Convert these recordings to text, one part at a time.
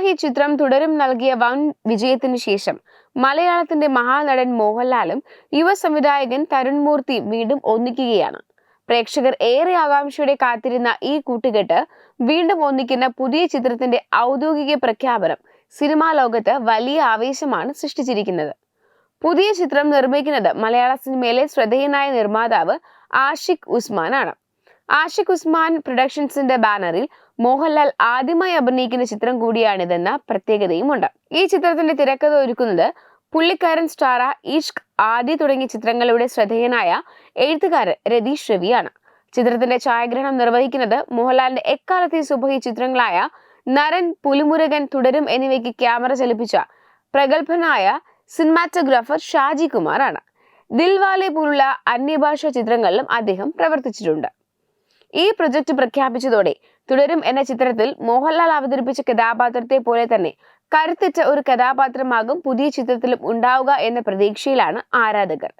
സുപഹി ചിത്രം തുടരും നൽകിയ വൻ വിജയത്തിനു ശേഷം മലയാളത്തിന്റെ മഹാനടൻ മോഹൻലാലും യുവ സംവിധായകൻ തരുൺ മൂർത്തി വീണ്ടും ഒന്നിക്കുകയാണ്. പ്രേക്ഷകർ ഏറെ ആകാംക്ഷയോടെ കാത്തിരുന്ന ഈ കൂട്ടുകെട്ട് വീണ്ടും ഒന്നിക്കുന്ന പുതിയ ചിത്രത്തിന്റെ ഔദ്യോഗിക പ്രഖ്യാപനം സിനിമാ ലോകത്ത് വലിയ ആവേശമാണ് സൃഷ്ടിച്ചിരിക്കുന്നത്. പുതിയ ചിത്രം നിർമ്മിക്കുന്നത് മലയാള സിനിമയിലെ ശ്രദ്ധേയനായ നിർമ്മാതാവ് ആഷിഖ് ഉസ്മാനാണ്. ആണ് ആഷിഖ് ഉസ്മാൻ പ്രൊഡക്ഷൻസിന്റെ ബാനറിൽ മോഹൻലാൽ ആദ്യമായി അഭിനയിക്കുന്ന ചിത്രം കൂടിയാണിതെന്ന പ്രത്യേകതയുമുണ്ട്. ഈ ചിത്രത്തിന്റെ തിരക്കഥ ഒരുക്കുന്നത് പുള്ളിക്കാരൻ സ്റ്റാറ ഇഷ്ക് ആദി തുടങ്ങിയ ചിത്രങ്ങളുടെ ശ്രദ്ധേയനായ എഴുത്തുകാരൻ രതീഷ് രവിയാണ്. ചിത്രത്തിന്റെ ഛായാഗ്രഹണം നിർവഹിക്കുന്നത് മോഹൻലാലിന്റെ എക്കാലത്തെ സുബഹി ചിത്രങ്ങളായ നരൻ പുലിമുരുകൻ തുടരും എന്നിവയ്ക്ക് ക്യാമറ ചലിപ്പിച്ച പ്രഗത്ഭനായ സിനിമാറ്റോഗ്രാഫർ ഷാജി കുമാറാണ്. ദിൽവാലെ പോലുള്ള അന്യഭാഷാ ചിത്രങ്ങളിലും അദ്ദേഹം പ്രവർത്തിച്ചിട്ടുണ്ട്. ഈ പ്രൊജക്ട് പ്രഖ്യാപിച്ചതോടെ തുടരും എന്ന ചിത്രത്തിൽ മോഹൻലാൽ അവതരിപ്പിച്ച കഥാപാത്രത്തെ പോലെ തന്നെ കരുത്തിച്ച ഒരു കഥാപാത്രമാകും പുതിയ ചിത്രത്തിലും ഉണ്ടാവുക എന്ന പ്രതീക്ഷയിലാണ് ആരാധകർ.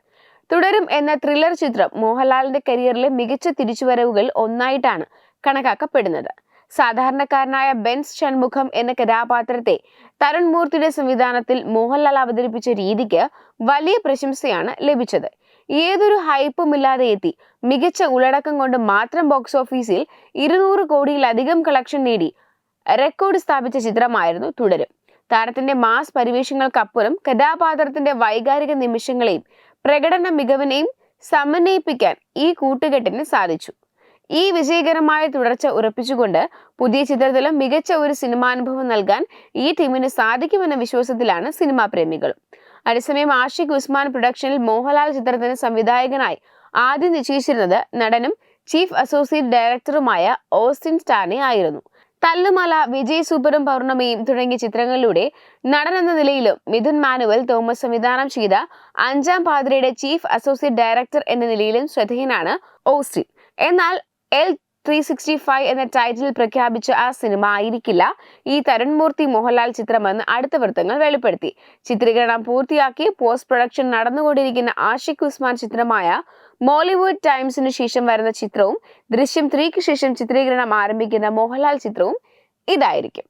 തുടരും എന്ന ത്രില്ലർ ചിത്രം മോഹൻലാലിന്റെ കരിയറിലെ മികച്ച തിരിച്ചുവരവുകൾ ഒന്നായിട്ടാണ് കണക്കാക്കപ്പെടുന്നത്. സാധാരണക്കാരനായ ബെൻസ് ഷൺമുഖം എന്ന കഥാപാത്രത്തെ തരുൺ മൂർത്തിയുടെ സംവിധാനത്തിൽ മോഹൻലാൽ അവതരിപ്പിച്ച രീതിക്ക് വലിയ പ്രശംസയാണ് ലഭിച്ചത്. ഏതൊരു ഹൈപ്പും ഇല്ലാതെ എത്തി. മികച്ച ഉള്ളടക്കം കൊണ്ട് മാത്രം ബോക്സ് ഓഫീസിൽ ഇരുന്നൂറ് കോടിയിലധികം കളക്ഷൻ നേടി. റെക്കോർഡ് സ്ഥാപിച്ച ചിത്രമായിരുന്നു തുടരും. താരത്തിന്റെ മാസ് പരിവേഷങ്ങൾക്കപ്പുറം കഥാപാത്രത്തിന്റെ വൈകാരിക നിമിഷങ്ങളെയും പ്രകടന മികവിനെയും സമന്വയിപ്പിക്കാൻ ഈ കൂട്ടുകെട്ടിന് സാധിച്ചു. ഈ വിജയകരമായ തുടർച്ച ഉറപ്പിച്ചുകൊണ്ട് പുതിയ ചിത്രത്തിലും മികച്ച ഒരു സിനിമാനുഭവം നൽകാൻ ഈ ടീമിന് സാധിക്കുമെന്ന വിശ്വാസത്തിലാണ് സിനിമാ പ്രേമികൾ അതേസമയം ആഷിഖ് ഉസ്മാൻ പ്രൊഡക്ഷനിൽ മോഹൻലാൽ ചിത്രത്തിന് സംവിധായകനായി ആദ്യം നിശ്ചയിച്ചിരുന്നത് നടനും ചീഫ് അസോസിയേറ്റ് ഡയറക്ടറുമായ ഓസ്റ്റിൻ സ്റ്റാനെ ആയിരുന്നു. തല്ലുമല വിജയ് സൂപ്പറും പൗർണമയും തുടങ്ങിയ ചിത്രങ്ങളിലൂടെ നടൻ എന്ന നിലയിലും മിഥുൻ മാനുവൽ തോമസ് സംവിധാനം ചെയ്ത അഞ്ചാം പാതിരയുടെ ചീഫ് അസോസിയേറ്റ് ഡയറക്ടർ എന്ന നിലയിലും ശ്രദ്ധേയനാണ് ഓസ്റ്റിൻ. എന്നാൽ എൽ ത്രീ സിക്സ്റ്റി ഫൈവ് എന്ന ടൈറ്റിൽ പ്രഖ്യാപിച്ച ആ സിനിമ ആയിരിക്കില്ല. ഈ തരുൺമൂർത്തി മോഹൻലാൽ ചിത്രമെന്ന് അടുത്ത വൃത്തങ്ങൾ വെളിപ്പെടുത്തി. ചിത്രീകരണം പൂർത്തിയാക്കി പോസ്റ്റ് പ്രൊഡക്ഷൻ നടന്നുകൊണ്ടിരിക്കുന്ന ആഷിഖ് ഉസ്മാൻ ചിത്രമായ മോളിവുഡ് ടൈംസിന് ശേഷം വരുന്ന ചിത്രവും ദൃശ്യം ത്രീക്ക് ശേഷം ചിത്രീകരണം ആരംഭിക്കുന്ന മോഹൻലാൽ ചിത്രവും ഇതായിരിക്കും.